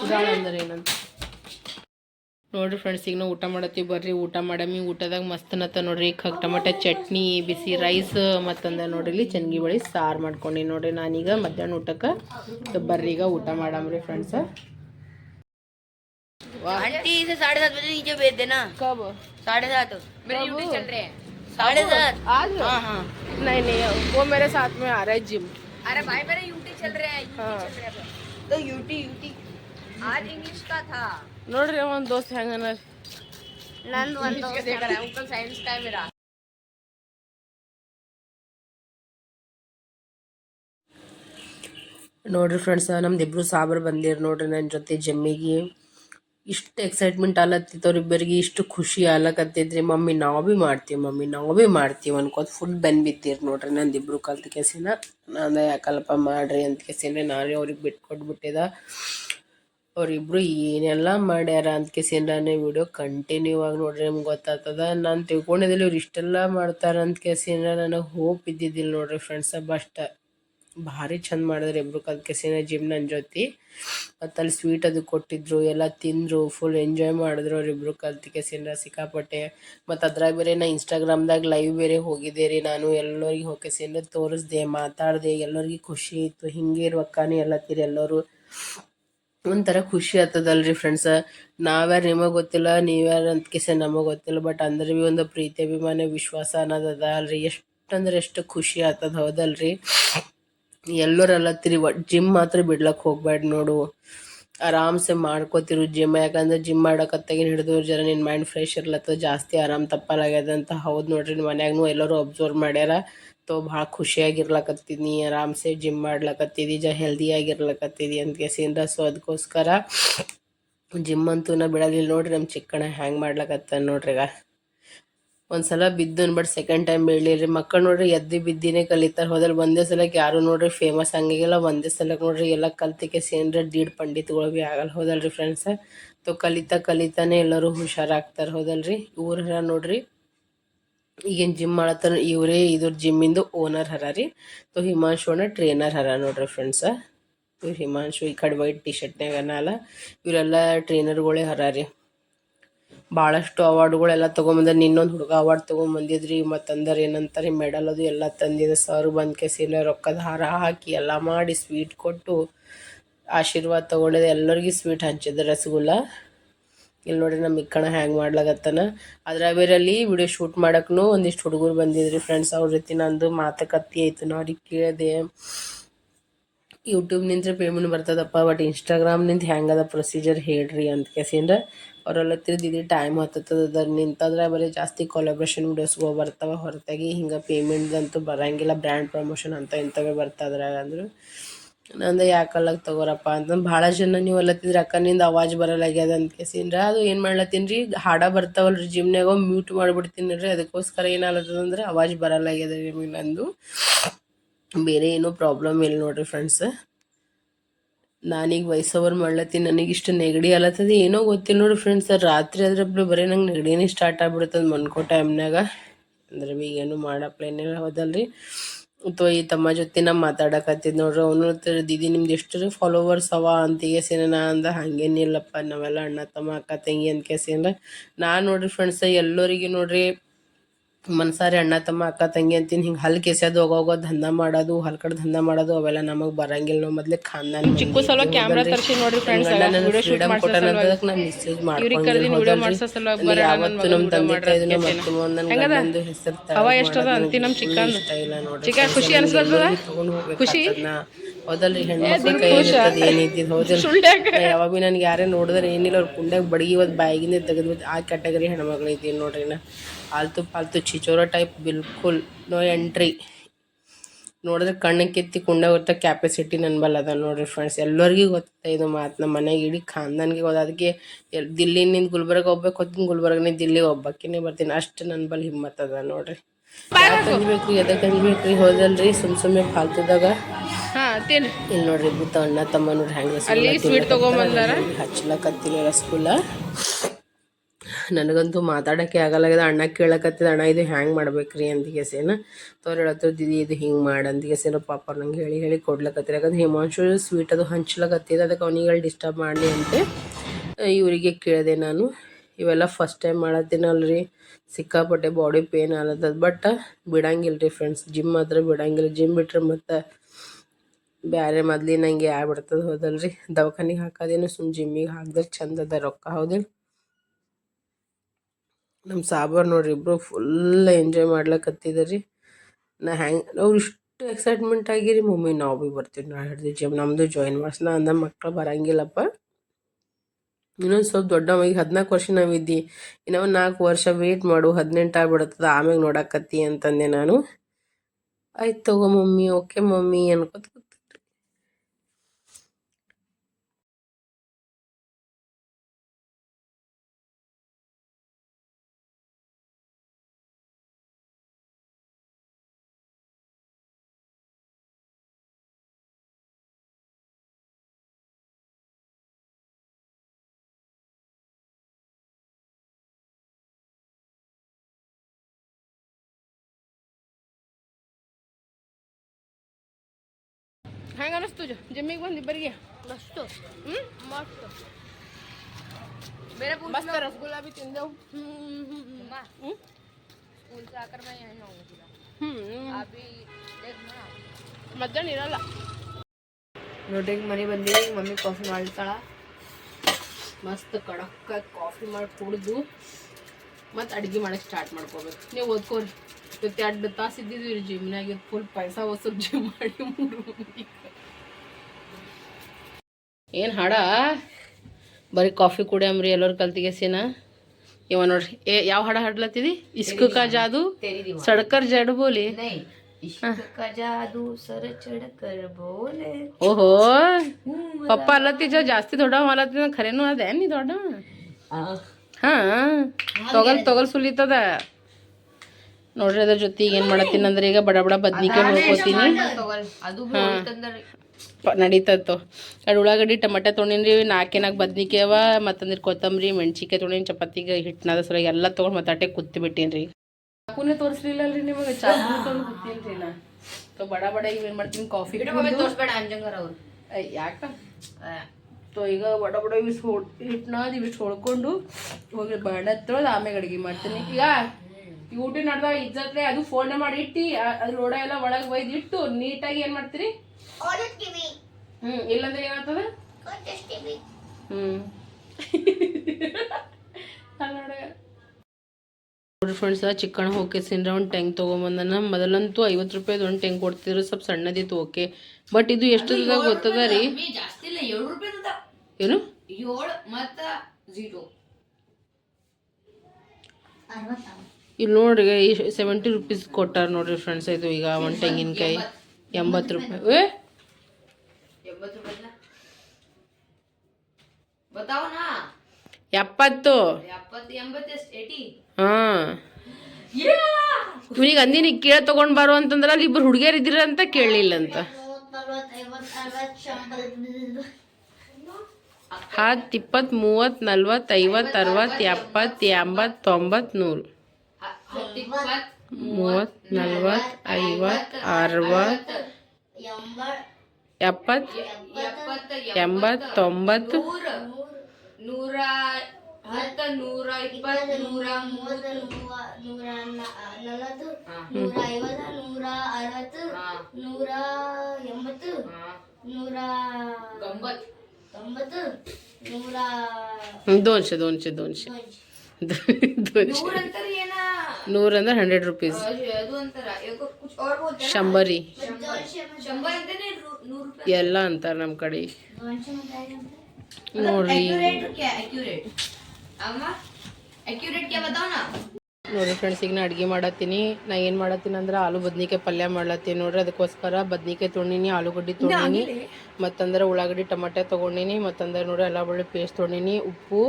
ಉಡಾಳ ಅಂದ್ರೆ ಏನಂತ? ನೋಡ್ರಿ ಫ್ರೆಂಡ್ಸ್ ಈಗ ನಾವು ಊಟ ಮಾಡತ್ತೀವಿ, ಬರ್ರಿ ಊಟ ಮಾಡಮಿ ಊಟದಾಗ ಮಸ್ತನತ್ತ ನೋಡ್ರಿ. ಕಗ್ ಟೊಮೆಟೊ ಚಟ್ನಿ, ಬಿಸಿ ರೈಸ್ ಮತ್ತೊಂದ ನೋಡ್ರಿ ಇಲ್ಲಿ ಬಳಿ ಸಾರು ಮಾಡ್ಕೊಂಡಿ ನೋಡ್ರಿ ನಾನೀಗ ಮಧ್ಯಾಹ್ನ ಊಟಕ್ಕೆ. ಬರ್ರಿ ಈಗ ಊಟ ಮಾಡಮ್ರಿ ಫ್ರೆಂಡ್ಸ್ आंटी इसे साढ़े सात बजे नीचे भेज देना कब साढ़े सात मेरे ड्यूटी चल रहे हैं साढ़े सात आज हाँ हाँ नहीं नहीं वो मेरे साथ में आ रहा है जिम अरे भाई मेरे यूटी चल रहे हैं यूटी हाँ चल रहे हैं तो यूटी यूटी आज इंग्लिश का था ನೋಡ್ರಿ ಒಂದು ದೋಸ್ತ್ ಹೆಂಗನ ನಂದು ಒಂದು इंग्लिश का देख रहा है अंकल साइंस का है मेरा ನೋಡ್ರಿ ಫ್ರೆಂಡ್ಸ್ ನಮ್ದು ಇಬ್ರು ಸಾಬ್ರು ಬಂದಿರ್ ನೋಡ್ರಿ ನನ್ನ ಜೊತೆ ಜಮ್ಮಿಗೆ ಇಷ್ಟು ಎಕ್ಸೈಟ್ಮೆಂಟ್ ಆಲತ್ತಿತ್ತು ಇಷ್ಟು ಖುಷಿ ಆಲಕತ್ತಿದ್ರಿ, ಮಮ್ಮಿ, ನಾವು ಭೀ ಮಾಡ್ತೀವಿ, ಮಮ್ಮಿ, ನಾವು ಭೀ ಮಾಡ್ತೀವಿ ಅನ್ಕೋತ ಫುಲ್ ಬೆನ್ ನೋಡ್ರಿ ನಂದು ಇಬ್ಬರು ಕಲ್ತ ಕೆಸಿನ. ನಾನು ಯಾಕಲ್ಪ ಮಾಡ್ರಿ ಅಂತ ಕೆಸಿನ ನಾನೇ ಅವ್ರಿಗೆ ಬಿಟ್ಕೊಟ್ಬಿಟ್ಟಿದ. ಅವರಿಬ್ರು ಏನೆಲ್ಲ ಮಾಡ್ಯಾರ ಅಂತ ಕೆಸಿಂದಾನೆ ವಿಡಿಯೋ ಕಂಟಿನ್ಯೂ ಆಗಿ ನೋಡ್ರಿ ನಿಮ್ಗೆ ಗೊತ್ತಾಗ್ತದ. ನಾನು ತಿಳ್ಕೊಂಡಿದ್ದಿಲ್ಲ ಇವ್ರು ಇಷ್ಟೆಲ್ಲ ಮಾಡ್ತಾರ ಅಂತ ಕೆಸಿಂದ ನನಗೆ ಹೋಪ್ ಇದ್ದಿದ್ದಿಲ್ಲ ನೋಡ್ರಿ ಫ್ರೆಂಡ್ಸ್ ಬಸ್ಟ್ ಭಾರಿ ಚಂದ ಮಾಡಿದ್ರು ಇಬ್ರು ಕಲ್ಕೆಸಿನ ಜಿಮ್ ನನ್ನ ಜೊತೆ. ಮತ್ತು ಅಲ್ಲಿ ಸ್ವೀಟ್ ಅದು ಕೊಟ್ಟಿದ್ರು, ಎಲ್ಲ ತಿಂದರು ಫುಲ್ ಎಂಜಾಯ್ ಮಾಡಿದ್ರು ಅವ್ರಿಬ್ರು ಸೀನ್ರ ಸಿಕ್ಕಾಪಟ್ಟೆ. ಮತ್ತು ಅದ್ರಾಗ ಬೇರೆ ನಾ ಇನ್ಸ್ಟಾಗ್ರಾಮ್ದಾಗ ಲೈವ್ ಬೇರೆ ಹೋಗಿದ್ದೆ ರೀ ನಾನು. ಎಲ್ಲರಿಗೆ ಹೋಗಿ ಸೀನ್ರ ತೋರಿಸ್ದೆ, ಮಾತಾಡಿದೆ, ಎಲ್ಲರಿಗೆ ಖುಷಿ ಇತ್ತು. ಹಿಂಗೆ ಇರ್ವಕ್ಕಾನೆ ಎಲ್ಲತ್ತೀರಿ ಎಲ್ಲರೂ. ಒಂಥರ ಖುಷಿ ಆಗ್ತದಲ್ರಿ ಫ್ರೆಂಡ್ಸ್ ನಾವ್ಯಾರು ನಿಮಗೆ ಗೊತ್ತಿಲ್ಲ, ನೀವ್ಯಾರು ಅಂತ ಕಿಸ ನಮಗೆ ಗೊತ್ತಿಲ್ಲ ಬಟ್ ಅಂದ್ರೆ ಭೀ ಒಂದು ಪ್ರೀತಿ, ಅಭಿಮಾನ, ವಿಶ್ವಾಸ ಅನ್ನೋದದ ಅಲ್ರಿ. ಎಷ್ಟಂದ್ರೆ ಎಷ್ಟು ಖುಷಿ ಆಗ್ತದ ಹೌದಲ್ರಿ? ಎಲ್ಲರೂ ಅಲ್ಲತ್ತಿರಿ ಒಟ್ಟು ಜಿಮ್ ಮಾತ್ರ ಬಿಡ್ಲಕ್ಕೆ ಹೋಗ್ಬೇಡ ನೋಡು. ಆರಾಮ್ಸೆ ಮಾಡ್ಕೋತಿರು ಜಿಮ್ ಯಾಕಂದ್ರೆ ಜಿಮ್ ಮಾಡಕತ್ತಾಗಿನ ಹಿಡಿದು ಜರ ನಿನ್ನ ಮೈಂಡ್ ಫ್ರೆಶ್ ಇರ್ಲತ್ತ, ಜಾಸ್ತಿ ಆರಾಮ್ ತಪ್ಪಲಾಗ್ಯದ ಅಂತ ಹೌದು ನೋಡ್ರಿ ಮನ್ಯಾಗೂ ಎಲ್ಲರೂ ಅಬ್ಸರ್ವ್ ಮಾಡ್ಯಾರ. ತೋ ಭಾಳ ಖುಷಿಯಾಗಿರ್ಲಕತ್ತಿದ್ನಿ, ಆರಾಮ್ಸೆ ಜಿಮ್ ಮಾಡ್ಲಕತ್ತಿದ್ದಿ ಜ ಹೆಲ್ದಿಯಾಗಿರ್ಲಕತ್ತಿದ್ದಿ ಅಂತ ಕೇಸಿಂದ ಸೊ ಅದಕ್ಕೋಸ್ಕರ ಜಿಮ್ ಅಂತೂ ನಾ ಬಿಡಲಿಲ್ಲ ನೋಡ್ರಿ ನಮ್ಮ ಚಿಕ್ಕಣ್ಣ ಹ್ಯಾಂಗೆ ಮಾಡ್ಲಕತ್ತ ನೋಡ್ರಿ ಈಗ ಒಂದ್ಸಲ ಬಿದ್ದು ಬಟ್ ಸೆಕೆಂಡ್ ಟೈಮ್ ಬೀಳಲಿಲ್ಲ ಮಕ್ಕಳು ನೋಡ್ರಿ ಎದ್ದು ಬಿದ್ದಿನೇ ಕಲಿತಾರೆ. ಹೋದಲ್ಲಿ ಒಂದೇ ಸಲಕ್ಕೆ ಯಾರು ನೋಡ್ರಿ ಫೇಮಸ್ ಹಂಗಿಗೆಲ್ಲ ಒಂದೇ ಸಲಕ್ಕೆ ನೋಡ್ರಿ ಎಲ್ಲ ಕಲ್ತಿಕೆ ಸೇನ್ರ ಡೀಡ್ ಪಂಡಿತ್ಗಳು ಭೀ ಆಗಲ್ಲ ಹೋದಲ್ರಿ ಫ್ರೆಂಡ್ಸ ತೊ ಕಲಿತಾ ಕಲಿತಾನೆ ಎಲ್ಲರೂ ಹುಷಾರಾಗ್ತಾರೆ ಹೋದಲ್ರಿ ಇವ್ರ ನೋಡ್ರಿ. ಈಗೇನು ಜಿಮ್ ಮಾಡತ್ತಾರ ಇವರೇ ಇದ್ರ ಜಿಮ್ಮಿಂದು ಓನರ್ ಹರ ರೀ. ತೊ ಹಿಮಾಂಶು ಟ್ರೇನರ್ ಹರ ನೋಡ್ರಿ ಫ್ರೆಂಡ್ಸ ಇವ್ರು ಹಿಮಾಂಶು ಈ ಕಡೆ ವೈಟ್ ಟಿ ಶರ್ಟ್ನಾಗ ಅಲ್ಲ. ಇವರೆಲ್ಲ ಟ್ರೈನರ್ಗಳೇ ಹರ ರೀ. ಭಾಳಷ್ಟು ಅವಾರ್ಡ್ಗಳೆಲ್ಲ ತೊಗೊಂಬಂದ್ರೆ ನಿನ್ನೊಂದು ಹುಡುಗ ಅವಾರ್ಡ್ ತೊಗೊಂಬಂದಿದ್ರಿ ಮತ್ತು ಅಂದ್ರೆ ಏನಂತಾರೆ, ಮೆಡಲ್ ಅದು ಎಲ್ಲ ತಂದಿದೆ. ಸರ್ ಬಂದು ಕೆಸಿನ ರೊಕ್ಕದ ಹಾರ ಹಾಕಿ ಎಲ್ಲ ಮಾಡಿ ಸ್ವೀಟ್ ಕೊಟ್ಟು ಆಶೀರ್ವಾದ ತೊಗೊಂಡಿದ್ದೆ ಎಲ್ಲರಿಗೂ ಸ್ವೀಟ್ ಹಂಚಿದ ರಸಗುಲ್ಲ. ಇಲ್ಲಿ ನೋಡ್ರಿ ನಮ್ಮ ಇಕ್ಕಣ ಹ್ಯಾಂಗ್ ಮಾಡ್ಲಾಗತ್ತಾನ ಅದ್ರ ಬೇರಲ್ಲಿ ವಿಡಿಯೋ ಶೂಟ್ ಮಾಡಕ್ಕೂ ಒಂದಿಷ್ಟು ಹುಡುಗರು ಬಂದಿದ್ರಿ ಫ್ರೆಂಡ್ಸ್ ಅವ್ರ ಜೊತೆ ನಂದು ಮಾತುಕತೆ ಆಯ್ತು. ನಾ ಅವ್ರಿಗೆ ಕೇಳಿದೆ ಯೂಟ್ಯೂಬ್ನಿಂದ ಪೇಮೆಂಟ್ ಬರ್ತದಪ್ಪ ಬಟ್ ಇನ್ಸ್ಟಾಗ್ರಾಮ್ನಿಂದ ಹೆಂಗದ ಪ್ರೊಸೀಜರ್ ಹೇಳ್ರಿ ಅಂತ ಕೇಸಿಂದ ಅವರೆಲ್ಲ ತಿರ್ದಿದ್ದು ಟೈಮ್ ಹತ್ತದ ನಿಂತಂದ್ರೆ ಬರೀ ಜಾಸ್ತಿ ಕೊಲಾಬ್ರೇಷನ್ ವಿಡಿಯೋಸ್ಗಳು ಬರ್ತಾವೆ. ಹೊರತಾಗಿ ಹಿಂಗೆ ಪೇಮೆಂಟ್ದಂತೂ ಬರಂಗಿಲ್ಲ ಬ್ರ್ಯಾಂಡ್ ಪ್ರಮೋಷನ್ ಅಂತ ಇಂಥವೇ ಬರ್ತದ್ರಾಗ ಅಂದರು. ನಂದು ಯಾಕಲ್ಲಾಗ ತಗೋರಪ್ಪ ಅಂತಂದು ಭಾಳ ಜನ ನೀವು ಅಲ್ಲತ್ತಿದ್ರೆ ಅಕ್ಕ, ನಿಂದ ಅವಾಜ್ ಬರಲಾಗ್ಯದ ಅಂತ ಕೇಸಿನ್ರ ಅದು ಏನು ಮಾಡ್ಲತ್ತೀನಿ ರೀ ಹಾಡ ರೀ ಜಿಮ್ನಾಗ ಮ್ಯೂಟ್ ಮಾಡಿಬಿಡ್ತೀನಿ ರೀ ಅದಕ್ಕೋಸ್ಕರ ಏನಾಗ್ಲತ್ತದಂದ್ರೆ ಅವಾಜ್ ಬರಲಾಗ್ಯದ ರೀ ನಿಮಗೆ ನಂದು. ಬೇರೆ ಏನೂ ಪ್ರಾಬ್ಲಮ್ ಇಲ್ಲ ನೋಡಿರಿ ಫ್ರೆಂಡ್ಸ್ ನಾನೀಗ ವಯಸ್ಸವ್ರು ಮಾಡ್ಲತ್ತೀನಿ ನನಗೆ ಇಷ್ಟು ನೆಗಡಿ ಅಲತ್ತದ ಏನೋ ಗೊತ್ತಿಲ್ಲ ನೋಡಿ ಫ್ರೆಂಡ್ಸ್ ರಾತ್ರಿ ಆದ್ರೆ ಬರೀ ನಂಗೆ ನೆಗಡಿನೇ ಸ್ಟಾರ್ಟ್ ಆಗ್ಬಿಡ್ತದೆ ಮನ್ಕೋ ಟೈಮ್ನಾಗ ಅಂದ್ರೆ ಬಿ ಏನು ಮಾಡಪ್ಲೇನಿಲ್ಲ ಹೋದಲ್ರಿ? ಅಥವಾ ಈ ತಮ್ಮ ಜೊತೆ ನಾ ಮಾತಾಡಕತ್ತಿದ್ ನೋಡ್ರಿ, ಅವನು ದೀದಿ, ನಿಮ್ದು ಎಷ್ಟು ಫಾಲೋವರ್ಸ್ ಅವ? ಅಂತಿಗೆ ನಾ ಅಂದ, ಹಂಗೇನಿಲ್ಲಪ್ಪ, ನಾವೆಲ್ಲ ಅಣ್ಣ, ತಮ್ಮ, ಅಕ್ಕ, ತಂಗಿ ಅಂತ ಕೇಸಿನ ನಾನು ನೋಡ್ರಿ ಫ್ರೆಂಡ್ಸ್ ಎಲ್ಲರಿಗೆ ನೋಡ್ರಿ ಮನ್ಸಾರಿ ಅಣ್ಣ ತಮ್ಮ ಅಕ್ಕ ತಂಗಿ ಅಂತೀನಿ. ಹಿಂಗೆ ಹಲ್ ಕೆಸೆದು ಹೋಗೋಗೋ ದಂಧ ಮಾಡೋದು ಹಲ್ ಕಡೆ ದಂಧ ಮಾಡೋದು ಅವೆಲ್ಲ ನಮಗೆ ಬರಂಗಿಲ್ಲ ನಾವು ಮೊದ್ಲೇ ಖಾನ್ದಾನ ಚಿಕ್ಕ ಸಲ ಕ್ಯಾಮ್ರಾ ತರ್ಸಿ ನೋಡ್ರಿ ಫ್ರೆಂಡ್ಸ್ ಫ್ರೀಡಮ್ ಅದಕ್ಕೆ ನಾನು ಮೆಸೇಜ್ ಮಾಡ್ಕೊಂಡು ಯಾವತ್ತು ನಮ್ಮ ತಂದೆ ತಾಯಿ ನಮ್ಮ ಅಕ್ಕ ಒಂದೊಂದು ಗಂಡಂದು ಹೆಸರು ಅವ ಎಷ್ಟದ? ಅಂತಿ ನಮ್ಮ ಚಿಕ್ಕನ್ ಚಿಕ್ಕ ಖುಷಿ ಅನ್ಸದ ಖುಷಿ? ಹೌದಲ್ರಿ ಹೆಣ್ಮಕ್ಳ ಕೈ ಏನೈತಿ ಹೌದಲ್ರಿ? ಯಾವಾಗ ಭೀ ನನ್ಗೆ ಯಾರೇ ನೋಡಿದ್ರೆ ಏನಿಲ್ಲ ಅವ್ರ ಕುಂಡ್ಯಾಗ ಬಡಗಿ ಒಂದು ಬಾಯಿಗಿಂದ ತೆಗೆದ್ಬಿಟ್ಟು ಆ ಕ್ಯಾಟಗರಿ ಹೆಣ್ಮಕ್ಳು ಐತಿ ನೋಡ್ರಿ ನಾ. ಆಲ್ತು ಫಾಲ್ತು ಚಿಚೋರ ಟೈಪ್ ಬಿಲ್ಕುಲ್ ನೋ ಎಂಟ್ರಿ ನೋಡಿದ್ರೆ ಕಣ್ಣು ಕೆತ್ತಿ ಕುಂಡ ಕ್ಯಾಪಾಸಿಟಿ ನನ್ನ ಅದ ನೋಡ್ರಿ ಫ್ರೆಂಡ್ಸ್ ಎಲ್ಲರಿಗೂ ಗೊತ್ತ ಇದು ಮಾತು. ನಮ್ಮ ಮನೆಗೆ ಇಡೀ ಖಾನ್ದಾನ್ಗೆ ಹೋದ ಅದಕ್ಕೆ ದಿಲ್ಲಿನಿಂದ ಗುಲ್ಬರ್ಗ ಹೋಗ್ಬೇಕು ಹೊತ್ತಿನ ಗುಲ್ಬರ್ಗನಿಂದ ದಿಲ್ಲಿಗೆ ಒಬ್ಬಾಕಿನೇ ಬರ್ತೀನಿ. ಅಷ್ಟು ನನ್ನ ಬಲ್ ಹಿಮ್ಮತ್ ಅದ ನೋಡ್ರಿ. ಕಂಜ್ಬೇಕು ಎದಕ್ಕೆ ಕಂಜ್ಬೇಕ್ರಿ ಹೋದಲ್ರಿ ಸುಮ್ ಸುಮ್ಮನೆ ಫಾಲ್ತುದಾಗ ಇಲ್ಲಿ ನೋಡ್ರಿ ಬುತ್ತ ಅಣ್ಣ ತಮ್ಮ ನೋಡ್ರಿ ಹ್ಯಾಂಗ್ ಅಲ್ಲಿ ಸ್ಕೂಲ ತಗೊಂಬಂದಾರ. ರಸಗುಲ್ಲ ನನಗಂತೂ ಮಾತಾಡಕ್ಕೆ ಆಗಲ್ಲಾಗ್ಯದ ಅಣ್ಣ ಕೇಳಕತ್ತಿದ ಅಣ್ಣ, ಇದು ಹ್ಯಾಂಗ್ ಮಾಡ್ಬೇಕ್ರಿ? ಅಂದಿಗೆಸೇನ ತೋರ್ ಹೇಳತ್ತರ ದಿದಿ, ಇದು ಹಿಂಗೆ ಮಾಡಿ ಅಂದಿಗೆಸೇನ ಪಾಪ ನಂಗೆ ಹೇಳಿ ಹೇಳಿ ಕೊಡ್ಲಕತ್ತಿರ. ಯಾಕಂದ್ರೆ ಹಿಮಾಂಶು ಸ್ವೀಟ್ ಅದು ಹಂಚ್ಲಕತ್ತಿದ. ಅದಕ್ಕೆ ಅವನಿಗೆ ಡಿಸ್ಟರ್ಬ್ ಮಾಡಲಿ ಅಂತೆ. ಇವರಿಗೆ ಕೇಳಿದೆ ನಾನು. ಇವೆಲ್ಲ ಫಸ್ಟ್ ಟೈಮ್ ಮಾಡತ್ತೀನಲ್ರಿ. ಸಿಕ್ಕಾಪಟ್ಟೆ ಬಾಡಿ ಪೇನ್ ಆಲತ್ತದ ಬಟ್ ಬಿಡಂಗಿಲ್ಲ ರೀ ಫ್ರೆಂಡ್ಸ್ ಜಿಮ್ ಮಾತ್ರ ಬಿಡಂಗಿಲ್ಲ. ಜಿಮ್ ಬಿಟ್ರೆ ಮತ್ತೆ ಬ್ಯಾರೆ ಮೊದ್ಲಿನಂಗೆ ಆಗ್ಬಿಡ್ತದ ಹೌದಲ್ರಿ. ದವಾಖಾನಿಗೆ ಹಾಕೋದೇನು ಸುಮ್ಮ ಜಿಮ್ಮಿಗೆ ಹಾಕಿದ್ರೆ ಚಂದದ ರೊಕ್ಕ. ಹೌದಿಲ್ಲ ನಮ್ಮ ಸಾಬಾರ್ ನೋಡ್ರಿ ಇಬ್ಬರು ಫುಲ್ ಎಂಜಾಯ್ ಮಾಡ್ಲಕತ್ತಿದ್ರಿ ನಾ ಹ್ಯಾಂಗ್, ಅವ್ರು ಇಷ್ಟು ಎಕ್ಸೈಟ್ಮೆಂಟ್ ಆಗಿರಿ ಮಮ್ಮಿ, ನಾವು ಭೀ ಬರ್ತೀವಿ ನಾ ಹಿಡ್ದು ಜಿಮ್ ನಮ್ಮದು ಜಾಯಿನ್ ಮಾಡಿಸ್ನ ಅಂದ ಮಕ್ಕಳು ಬರಂಗಿಲ್ಲಪ್ಪ. ಇನ್ನೊಂದು ಸ್ವಲ್ಪ ದೊಡ್ಡವ ಈಗ ಹದಿನಾಲ್ಕು ವರ್ಷ ನಾವಿದ್ದಿ ಇನ್ನೊಂದು ನಾಲ್ಕು ವರ್ಷ ವೇಟ್ ಮಾಡು, ಹದಿನೆಂಟು ಆಗ್ಬಿಡತ್ತದ, ಆಮ್ಯಾಗ ನೋಡಾಕತ್ತಿ ಅಂತಂದೆ ನಾನು. ಆಯ್ತು ತಗೋ ಮಮ್ಮಿ, ಓಕೆ ಮಮ್ಮಿ, ಅನ್ಕೋತ खाएगा मस्त। जिम्मी बंद भर बंदी मम्मी कॉफ़ी कड़क कॉफ़ी मत अडी स्टार्ट नहीं ओदरी प्रति अड्डा फुल पैसा वसूल जिम्मे [laughs] ಏನು ಹಾಡ? ಬರೀ ಕಾಫಿ ಕುಡಿಯಂಬ್ರಿ ಎಲ್ಲರೂ ಕಲ್ತಿಗೆ ಸೀನ. ಇವ ನೋಡ್ರಿ ಏ ಯಾವ ಹಾಡ ಹಾಡ್ಲತ್ತಿದಿ? ಇಸ್ಕು ಕಾ ಜಾದು ಸಡ್ಕರ್ ಜಡ್ ಬೋಲಿ. ಓಹೋ ಪಪ್ಪ ಅಲ್ಲತ್ತಿ ಜ ಜಾಸ್ತಿ ದೊಡ್ಡ ಅಲ್ಲತ್ತಿ ಖರೇನು ಅದೇ ನೀ ದೊಡ್ಡ ಹಾ ತೊಗಲ್ ತೊಗಲ್ ಸುಲಿತದ. ನೋಡ್ರಿ ಅದ್ರ ಜೊತೆ ಏನು ಏನ್ ಅಂದ್ರೆ ಈಗ ಬಡ ಬಡ ಬದ್ನಿಕಾಯಿ ಹುರ್ಕೋತೀನಿ ನಡೀತತ್ತು ಎರಡು ಉಳ್ಳಾಗಡ್ಡಿ ಟಮಟ ರೀ ನಾಲ್ಕೇನಾಗ ಬದ್ನಿಕಾಯಿ ಅವ ಮತ್ತಂದ್ರೆ ಕೊತ್ತಂಬರಿ ಮೆಣ್ಸಿಕಾಯಿ ತೊಗೊಂಡಿನಿ ಚಪಾತಿಗೆ ಹಿಟ್ಟಿನದ ಸಲ ಎಲ್ಲ ತೊಗೊಂಡು ಮತ್ತಾಟೆ ಕುತ್ತಿ ಬಿಟ್ಟೀನಿ ಚಾಕುನೇ ತೋರಿಸ್ಲಿಲ್ಲಲ್ರಿ ನಿಮಗೆ? ಚಾಕು ತೊಗೊಂಡು ಕುತ್ತೀನಿ ನಾ. ತೋ ಬಡ ಬಡ ಈಗ ಏನು ಮಾಡ್ತೀನಿ ಕಾಫಿ ತೋರಿಸ್ಬೇಡ ಅಂಜಂಗರ್ ಅವ್ರು. ಯಾಕ? ಸೊ ಈಗ ಬಡ ಬಡ ಇವಿಸ್ ಹೊಡ್ ಹಿಟ್ನಾದ ಇವಿಷ್ಟು ಹೊಡ್ಕೊಂಡು ಹೋಗಿ ಬಡ ತೊಳೆದು ಆಮೇಲೆ ಅಡುಗೆ ಮಾಡ್ತೀನಿ. ಈಗ ಈ ಊಟ ನಡ್ದ ಇಜ್ಜತ್ಲೆ ಅದು ಫೋನ್ ಮಾಡಿ ಇಟ್ಟು ಅದ್ರ ಲೋಡ ಎಲ್ಲ ಒಳಗೆ ಒಯ್ದು ಇಟ್ಟು ನೀಟಾಗಿ ಏನು ಮಾಡ್ತೀರಿ? ಹ್ಞೂ ಇಲ್ಲಂದ್ರೆ ಏನಾಗ್ತದ? ಹ್ಮ್. ನೋಡ್ರಿ ಫ್ರೆಂಡ್ಸ್ ಚಿಕ್ಕಣ ಹೋಗಿ ಸಿಂದ್ರ ಒಂದು ಟ್ಯಾಂಕ್ ತೊಗೊಂಬಂದನ. ಮೊದಲಂತೂ ಐವತ್ತು ರೂಪಾಯಿದು ಒಂದು ಟ್ಯಾಂಕ್ ಕೊಡ್ತಿದ್ರು ಸ್ವಲ್ಪ ಸಣ್ಣದಿತ್ತು ಓಕೆ. ಬಟ್ ಇದು ಎಷ್ಟು ಗೊತ್ತದ ರೀ? ಜಾಸ್ತಿ ಇಲ್ಲ ಏಳು ರೂಪಾಯಿ ಏನು? ಇಲ್ಲಿ ನೋಡ್ರಿ ಸೆವೆಂಟಿ ರುಪೀಸ್ ಕೊಟ್ಟಾರ ನೋಡ್ರಿ ಫ್ರೆಂಡ್ಸ್ ಇದು ಈಗ ಒಂದು ತೆಂಗಿನಕಾಯಿ ಎಂಬತ್ತು. ರೂಪಾಯಿ. ಏ ಎಂಬತ್ತು ರೂಪಾಯಿ ಬತಾವ ನಾ ಎಪ್ಪತ್ತು. ಎಪ್ಪತ್ತು ಎಂಬತ್ತು ಎಷ್ಟು ಏಟಿ? ಹಾಂ. ಇವನಿಗೆ ಅಂದಿನಿ ಕೇಳ ತಗೊಂಡ್ ಬಾರೋ ಅಂತಂದ್ರೆ ಅಲ್ಲಿ ಇಬ್ಬರು ಹುಡುಗಿಯರು ಇದ್ದೀರ ಅಂತ ಕೇಳಲಿಲ್ಲ ಅಂತ ಹತ್ತು ಇಪ್ಪತ್ತು ಮೂವತ್ತು ನಲ್ವತ್ತು ಐವತ್ತು ಅರವತ್ತು ಎಪ್ಪತ್ತು ಎಂಬತ್ತು ತೊಂಬತ್ತು ನೂರು. ಮೂವತ್ತು ನಲ್ವತ್ತು ಐವತ್ತು ಅರವತ್ತು. ಎಪ್ಪತ್ತು ಎಂಬತ್ತು ತೊಂಬತ್ತು ನೂರ ಹತ್ತು ನೂರ ಇಪ್ಪತ್ತು ನೂರ ಮೂವತ್ತು. ನೂರ ನಲವತ್ತು ನೂರ ಐವತ್ತು ನೂರ ಅರವತ್ತು ನೂರ ಎಂಬತ್ತು ನೂರ ಗಂಬತ್ ತೊಂಬತ್ತು ನೂರ ದೋನ್ಶೆ ದೋನ್ಶೆ ದೋನ್ಶೆ. ದೋನ್ಶೆ. ನೂರು ಅಂದರೆ ಹಂಡ್ರೆಡ್ ರುಪೀಸ್ ಶಂಬರಿ. ಎಲ್ಲ ಅಂತಾರೆ ನಮ್ಮ ಕಡೆ. ನೋಡ್ರಿ. ನೋಡಿ ಫ್ರೆಂಡ್ಸ್ ಈಗ ನಾ ಅಡುಗೆ ಮಾಡತ್ತೀನಿ. ನಾ ಏನು ಮಾಡತ್ತೀನಿ ಅಂದ್ರೆ ಆಲೂ ಬದ್ನಿಕಾಯಿ ಪಲ್ಯ ಮಾಡ್ಲತ್ತೀನಿ ನೋಡ್ರಿ. ಅದಕ್ಕೋಸ್ಕರ ಬದ್ನಿಕಾಯಿ ತೊಗೊಂಡಿನಿ ಆಲೂಗಡ್ಡೆ ತೊಗೊಂಡಿನಿ ಮತ್ತಂದ್ರೆ ಉಳ್ಳಾಗಡ್ಡಿ ಟಮಾಟೆ ತೊಗೊಂಡಿನಿ. ಮತ್ತಂದ್ರೆ ನೋಡ್ರಿ ಎಲ್ಲ ಒಳ್ಳೆ ಪೇಸ್ಟ್ ತೊಗೊಂಡಿನಿ ಉಪ್ಪು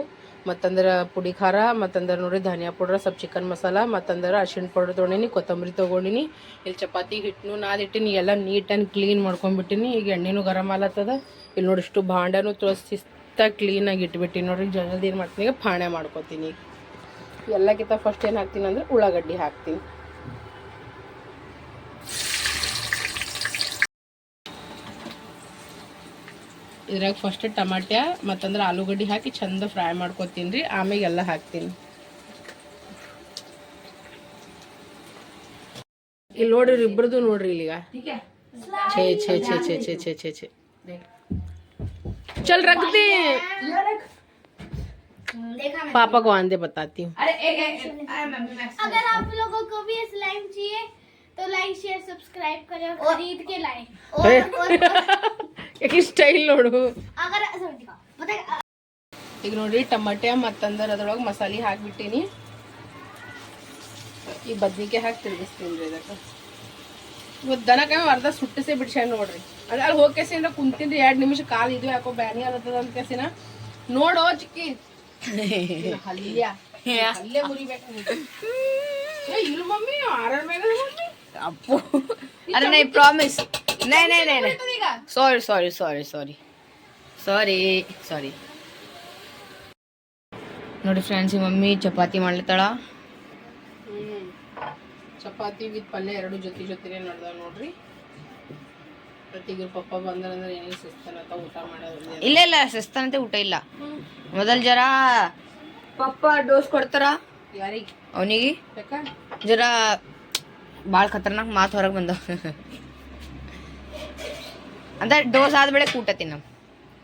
ಮತ್ತಂದ್ರೆ ಪುಡಿ ಖಾರ, ಮತ್ತಂದ್ರೆ ನೋಡಿ ಧನಿಯಾ ಪೌಡ್ರ್, ಸ್ವಲ್ಪ ಚಿಕನ್ ಮಸಾಲ, ಮತ್ತಂದ್ರೆ ಅರ್ಶಿಣ ಪೌಡ್ರ್ ತೊಗೊಂಡಿನಿ, ಕೊತ್ತಂಬರಿ ತೊಗೊಂಡಿನಿ. ಇಲ್ಲಿ ಚಪಾತಿ ಹಿಟ್ಟನು ನಾದಿಟ್ಟಿನಿ ಎಲ್ಲ ನೀಟ್ ಆ್ಯಂಡ್ ಕ್ಲೀನ್ ಮಾಡ್ಕೊಂಡ್ಬಿಟ್ಟಿನಿ. ಈಗ ಎಣ್ಣೆನೂ ಗರಮ್ ಆಲತ್ತದ ಇಲ್ಲಿ ನೋಡಿ ಇಷ್ಟು ಭಾಂಡನೂ ತೊಳೆಸಿ ಶಿಸ್ತಾಗಿ ಕ್ಲೀನಾಗಿ ಇಟ್ಬಿಟ್ಟಿನಿ ನೋಡಿರಿ. ಜಲ್ದಿ ಏನು ಮಾಡ್ತೀನಿ, ಈಗ ಪಾಣೆ ಮಾಡ್ಕೊತೀನಿ. ಎಲ್ಲಕ್ಕಿಂತ ಫಸ್ಟ್ ಏನು ಹಾಕ್ತೀನಿ ಅಂದರೆ ಉಳ್ಳಾಗಡ್ಡಿ ಹಾಕ್ತೀನಿ. ಇದ್ರಾಗ ಫಸ್ಟ್ ಟಮಾಟ್ಯ ಮತ್ತಂದ್ರೆ ಆಲೂಗಡ್ಡೆ ಹಾಕಿ ಚಂದ ಫ್ರೈ ಮಾಡ್ಕೊತೀನಿ ರೀ ಆಮೇಲೆ ಎಲ್ಲ ಹಾಕ್ತೀನಿ ಇಲ್ಲಿ ನೋಡ್ರಿ ಇಬ್ರದು ನೋಡ್ರಿ ಇಲ್ಲಿಗ ಛೇ ಛೇ ಛೇ ಛೇ ಛೇ ಛೇ ಛೇ ಛೇ चल रख दे देखा पापा को आंदे बताती हूँ अरे ए, ए, ए, अरे मम्मी मैं अगर आप लोगों को भी ये स्लाइम चाहिए तो लाइक शेयर सब्सक्राइब करें और खरीद के लाएं और, और, ಯಾಕೆ ಸ್ಟೈಲ್ ನೋಡು. ಈಗ. ನೋಡ್ರಿ ಟಮಾಟೆ ಮತ್ತಂದ್ರೆ ಅದ್ರೊಳಗೆ ಮಸಾಲೆ ಹಾಕ್ಬಿಟ್ಟಿನಿ. ಈ ಬದ್ನಿಕಾಯಿ ಹಾಕಿ ತಿರುಗಿಸ್ತೀನಿ ರೀ ಇದಕ್ಕೆ. ಇವತ್ತು ದನಕ ಅರ್ಧ ಸುಟ್ಟಿಸಿ ಬಿಡ್ಸ್ಯಾನ ನೋಡ್ರಿ. ಅಂದ್ರೆ ಅಲ್ಲಿ ಹೋಗಿ ಕೆಸಿಂದ ಕುಂತಿನ್ರಿ ಎರಡು ನಿಮಿಷ ಕಾಲು ಇದು ಯಾಕೋ ಬ್ಯಾನಿ ಅನ್ನತ್ತದ ಅಂತ ಕೇಸಿನ. ನೋಡೋ ಚಿಕ್ಕಿ. ಅಲ್ಲೇ ಅಲ್ಲೇ ಮುರಿಬೇಕು ಇರು ಮಮ್ಮಿ ಆರಾಮ ಮಮ್ಮಿ. अप्पू [laughs] अरे नहीं प्रॉमिस नहीं नहीं नहीं नहीं sorry sorry sorry sorry sorry sorry ನೋಡಿ friends mummy chapati ಮಾಡ್ಲತ್ತಾಳ hmm. Chapati with ಪಲ್ಯ ಎರಡು ಜೊತೆ ಜೊತೆನೇ ನಡ್ದಾವ ನೋಡ್ರಿ ಪ್ರತಿಗೆ ಪಪ್ಪ ಬಂದ್ರಂದ್ರೆ ಏನೇನು ಸಿಸ್ತಾನಂತ ಊಟ ಮಾಡೋದು ಇಲ್ಲ ಇಲ್ಲ ಶಿಸ್ತನಂತೆ ಊಟ ಇಲ್ಲ ಮೊದಲ್ ಜರ ಪಪ್ಪ ಡೋಸ್ ಕೊಡ್ತಾರ ಯಾರಿಗೆ ಅವನಿಗೆ ಬೇಕಾ ಜರ ಭಾಳ ಖತರ್ನಾಕ್ ಮಾತು ಹೊರಗೆ ಬಂದವ ಅಂದ್ರೆ ಡೋಸ್ ಆದ್ಮೇಲೆ ಊಟ ತಿನ್ನ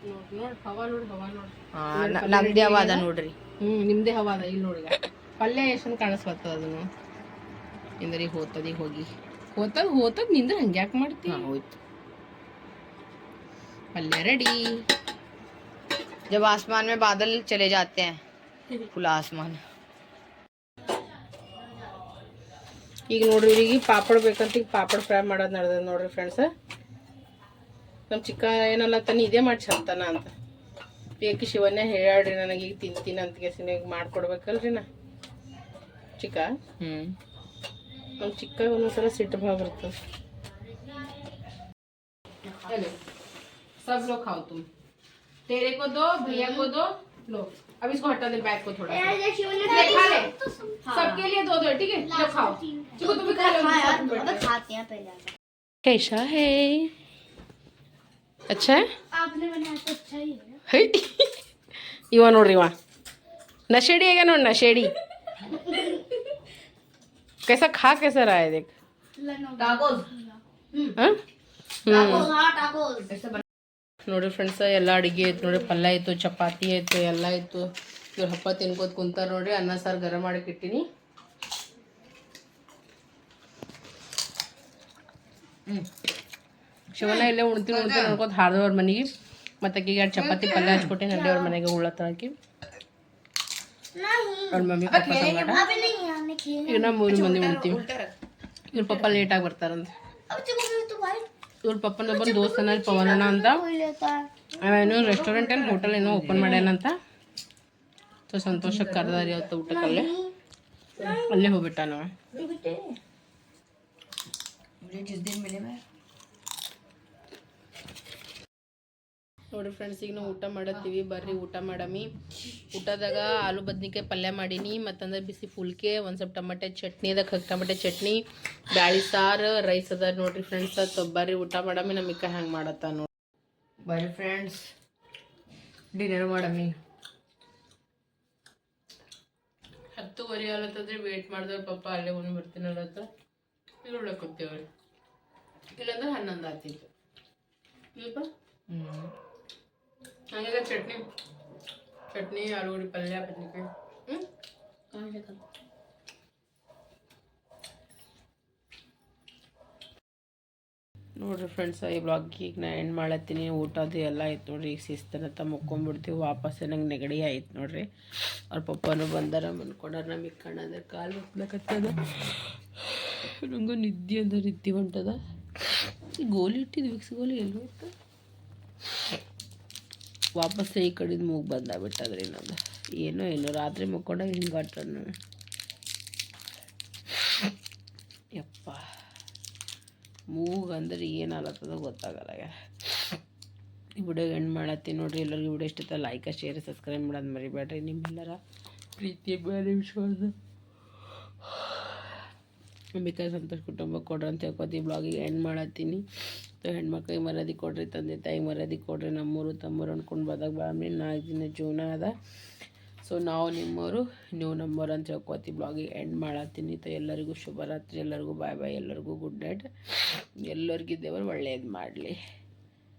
ನೋಡ್ ನೋಡ್ ಹವಾ ನೋಡ್ ಹವಾ ನೋಡ್ ನಮ್ದೇ ಅವ ಅದ ನೋಡ್ರಿ ಹ್ಮ್ ನಿಮ್ದೇ ಹವಾ ಅದ ಇಲ್ಲಿ ನೋಡಿ ಪಲ್ಯ ಎಷ್ಟೊಂದು ಕಾಣಿಸ್ಬರ್ತದ ಅದನ್ನು ಇಂದ್ರಿ ಹೋತದ ಈಗ ಹೋಗಿ ಹೋತದ್ ಹೋತದ್ ನಿಂದ್ರೆ ಹಂಗ್ಯಾಕ್ ಮಾಡ್ತಿ ಹಾ ಹೋಯ್ತು ಪಲ್ಯ ರೆಡಿ जब आसमान में बादल चले जाते हैं खुला आसमान ಈಗ ನೋಡ್ರಿ ಇವ್ರಿಗೆ ಪಾಪಡ್ ಬೇಕಂತ ಈಗ ಪಾಪಡ್ ಫ್ರೈ ಮಾಡೋದು ನಡೆದ ನೋಡ್ರಿ ಫ್ರೆಂಡ್ಸ್ ನಮ್ಮ ಚಿಕ್ಕ ಏನಲ್ಲ ತಾನೆ ಇದೇ ಮಾಡಿ ಚಂತಾನ ಅಂತ ಏಕೆ ಶಿವನ್ನೇ ಹೇಳ್ಯಾಡ್ರಿ ನನಗೆ ಈಗ ತಿಂತೀನಿ ಅಂತ ಕೇಸಿನ ಈಗ ಮಾಡ್ಕೊಡ್ಬೇಕಲ್ರಿ ನಾ ಚಿಕ್ಕ हम्म ನಮ್ಮ ಚಿಕ್ಕ ಒಂದೊಂದ್ಸಲ ಸಿಟ್ಟು ಭಾವ ಬರ್ತದೆ चलो सब लोग खाओ तुम तेरे को दो भैया को दो लो अब इसको हटा दे बैग को थोड़ा सा। ले, खा ले सबके लिए दो दो ठीक है लो खाओ चिको तुम भी खा लो उनके साथ में बैठ के। खाते हैं पहले कैसा है अच्छा है आपने बनाया तो अच्छा ही है ಹೈ. ಇವ ನೋಡ್ರಿ ಇವ ನಶೇಡಿ ಹೇಗೆ ನೋಡಿ ನಶೇಡಿ कैसा खा कैसा रहा है देख टाकोस हाँ? ಹ್ಮ್ हाँ ನೋಡಿ ಫ್ರೆಂಡ್ಸ ಎಲ್ಲ ಅಡುಗೆ ಆಯ್ತು ನೋಡಿ ಪಲ್ಯ ಆಯಿತು ಚಪಾತಿ ಆಯಿತು ಎಲ್ಲ ಆಯಿತು ಇವ್ರು ಹಪ್ಪ ತಿನ್ಕೋತ ಕುಂತಾರೆ ನೋಡಿರಿ ಅನ್ನ ಸಾರು ಗರ ಮಾಡಕ್ಕಿಟ್ಟಿನಿ ಹ್ಞೂ ಶಿವನ ಇಲ್ಲೇ ಉಣ್ತೀನಿ ಉಣ್ತೀನಿ ನೋಡ್ಕೊತ ಹಾರ್ದವ್ರ ಮನೆಗೆ. ಮತ್ತೆ ಈಗ ಎರಡು ಚಪಾತಿ ಪಲ್ಯ ಹಚ್ಕೊಟ್ಟಿನಿ ಅಲ್ಲಿ ಅವ್ರ ಮನೆಗೆ ಉಳ್ಳತ್ತಾಕಿ ಅವ್ರ ಮಮ್ಮಿ ಪಪ್ಪ ಈಗ ನಾವು ಮೂರು ಮಂದಿ ಉಣ್ತೀವಿ. ಇವ್ರ ಪಪ್ಪ ಲೇಟಾಗಿ ಬರ್ತಾರಂತೆ. ಇವ್ರ ಪಪ್ಪನ ಒಬ್ಬನ ದೋಸ್ತನ ಪವನನ ಅಂತ. ಅವೇನು ರೆಸ್ಟೋರೆಂಟ್ ಏನು ಹೋಟೆಲ್ ಏನೋ ಓಪನ್ ಮಾಡ್ಯಾನಂತ ತೋ ಸಂತೋಷಕ್ಕೆ ಕರ್ದಾರಿ ಅವತ್ತು ಊಟಕ್ಕಲ್ಲೇ ಅಲ್ಲೇ. ಹೋಗ್ಬಿಟ್ಟ ನಾವು ನೋಡ್ರಿ ಫ್ರೆಂಡ್ಸ್ ಈಗ ನಾವು ಊಟ ಮಾಡತ್ತೀವಿ. ಬರ್ರಿ ಊಟ ಮಾಡಮಿ. ಊಟದಾಗ ಆಲೂ ಬದ್ನಿಕಾಯಿ ಪಲ್ಯ ಮಾಡೀನಿ ಮತ್ತಂದ್ರೆ ಬಿಸಿ ಫುಲ್ಕೆ ಒಂದು ಸ್ವಲ್ಪ ಟಮಟೆ ಚಟ್ನಿ ಅದಕ್ಕೆ ಟಮಟೆ ಚಟ್ನಿ ಬ್ಯಾಳಿ ಸಾರು ರೈಸ್ ಅದ. ನೋಡ್ರಿ ಫ್ರೆಂಡ್ಸ್ ಅದು ಬರ್ರಿ ಊಟ ಮಾಡಮಿ ನಮಗೆ ಹ್ಯಾಂಗೆ ಮಾಡತ್ತ ನೋಡಿ. ಬರ್ರಿ ಫ್ರೆಂಡ್ಸ್ ಡಿನ್ನರ್ ಮಾಡಮಿ. ಹತ್ತುವರೆ ಆಲತ್ತಂದ್ರೆ ವೇಟ್ ಮಾಡಿದ್ರೆ ಪಾಪ ಅಲ್ಲೇ ಒಂದು ಬರ್ತೀನಲ್ಲತ್ತ ಇಲ್ಲಿ ಒಳಗೆ ಕೂತೇವ್ರಿ ಇಲ್ಲಾಂದ್ರೆ ಹನ್ನೊಂದು ಆತಿತ್ತು ಇಲ್ಲಪ್ಪ? ಹ್ಞೂ ಹಂಗಾಗ ಚಟ್ನಿ ಚಟ್ನಿ ಆಲೂಗಡ್ಡೆ ಪಲ್ಯ ಬದ್ನಿಕಾಯಿ ಹ್ಞೂ ನೋಡ್ರಿ ಫ್ರೆಂಡ್ಸ್ ಈ ಬ್ಲಾಗ್ ಈಗ ನಾ ಎಂಡ್ ಮಾಡತ್ತೀನಿ. ಊಟ ಅದು ಎಲ್ಲ ಆಯ್ತು ನೋಡ್ರಿ. ಈಗ ಶಿಸ್ತನತ್ತ ಮುಕ್ಕೊಂಬಿಡ್ತೀವಿ. ವಾಪಸ್ ನಂಗೆ ನೆಗಡಿ ಆಯ್ತು ನೋಡ್ರಿ. ಅವ್ರ ಪಪ್ಪನೂ ಬಂದಾರ ಮನ್ಕೊಂಡಾರ ನಮಗೆ ಕಣ್ಣದ ಕಾಲು ಹೊತ್ಲಕತ್ತದ ನಂಗೆ ನಿದ್ದೆ ಅಂದ್ರೆ ನಿದ್ದೆ ಹೊಂಟದ. ಗೋಲಿ ಇಟ್ಟಿದ್ವಿ. ವಿಕ್ಸ್ ಗೋಲಿ ಎಲ್ಲಿ ಹೋಯ್ತು ವಾಪಸ್ ಈ ಕಡೆದು ಮೂಗು ಬಂದಾಗ್ಬಿಟ್ಟದ್ರಿ ನಂದು ಏನೋ ಏನೋ, ರಾತ್ರಿ ಮಕ್ಕೊಂಡಾಗ ಹಿಂಗೆ ಆಟ ಯಪ್ಪ. ಮೂಗು ಅಂದ್ರೆ ಏನು ಆಲತ್ತದ ಗೊತ್ತಾಗಲ್ಲ ಈ ವಿಡಿಯೋ ಎಂಡ್ ಮಾಡತ್ತೀನಿ ನೋಡ್ರಿ. ಎಲ್ಲರಿಗೂ ವಿಡಿಯೋ ಇಷ್ಟ ಲೈಕ್ ಶೇರ್ ಸಬ್ಸ್ಕ್ರೈಬ್ ಮಾಡೋದು ಮರಿಬೇಡ್ರಿ. ನಿಮ್ಮೆಲ್ಲರ ಪ್ರೀತಿ ಬೇರೆ ವಿಶ್ವಾಸ ಅಂಬಿಕಾ ಸಂತೋಷ್ ಕುಟುಂಬ ಕೊಡ್ರಿ ಅಂತ ಹೇಳ್ಕೊತೀವಿ. ಬ್ಲಾಗಿಗೆ ಎಂಡ್ ಮಾಡತ್ತೀನಿ. ಹೆಣ್ಮಕ್ಳಿಗೆ ಮರ್ಯಾದೆ ಕೊಡ್ರಿ, ತಂದೆ ತಾಯಿ ಮರ್ಯಾದೆ ಕೊಡ್ರಿ, ನಮ್ಮೂರು ತಮ್ಮೂರು ಅಂದ್ಕೊಂಡು ಬದಾಗ ಬಾಮಿ ನಾಲ್ಕು ದಿನ ಜೀವನ ಅದ. ಸೊ ನಾವು ನಿಮ್ಮವರು ನೀವು ನಮ್ಮವ್ರು ಅಂತ ಹೇಳ್ಕೊತಿ ಬ್ಲಾಗಿಗೆ ಎಂಡ್ ಮಾಡತ್ತೀನಿ. ತ ಎಲ್ಲರಿಗೂ ಶುಭರಾತ್ರಿ. ಎಲ್ಲರಿಗೂ ಬಾಯ್ ಬಾಯ್ ಎಲ್ಲರಿಗೂ ಗುಡ್ ನೈಟ್ ಎಲ್ಲರಿಗೂ ದೇವರು ಒಳ್ಳೆಯದು ಮಾಡಲಿ.